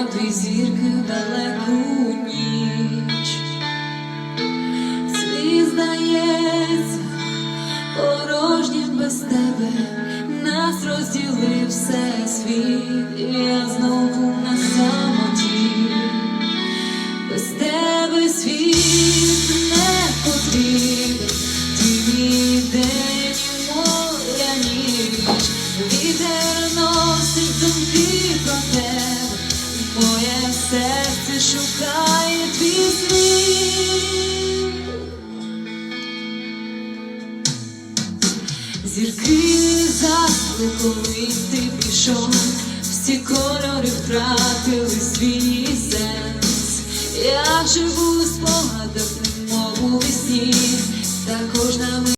Ти зірки в далеку ніч, Світ здається, порожнім без тебе, нас розділив все світ, І я знову на самоті, без тебе світ. Моє серце шукає твій Зірки засли, коли ти пішов, всі кольори втратили свій сенс. Я живу у спогадах, немов у весні, та кожна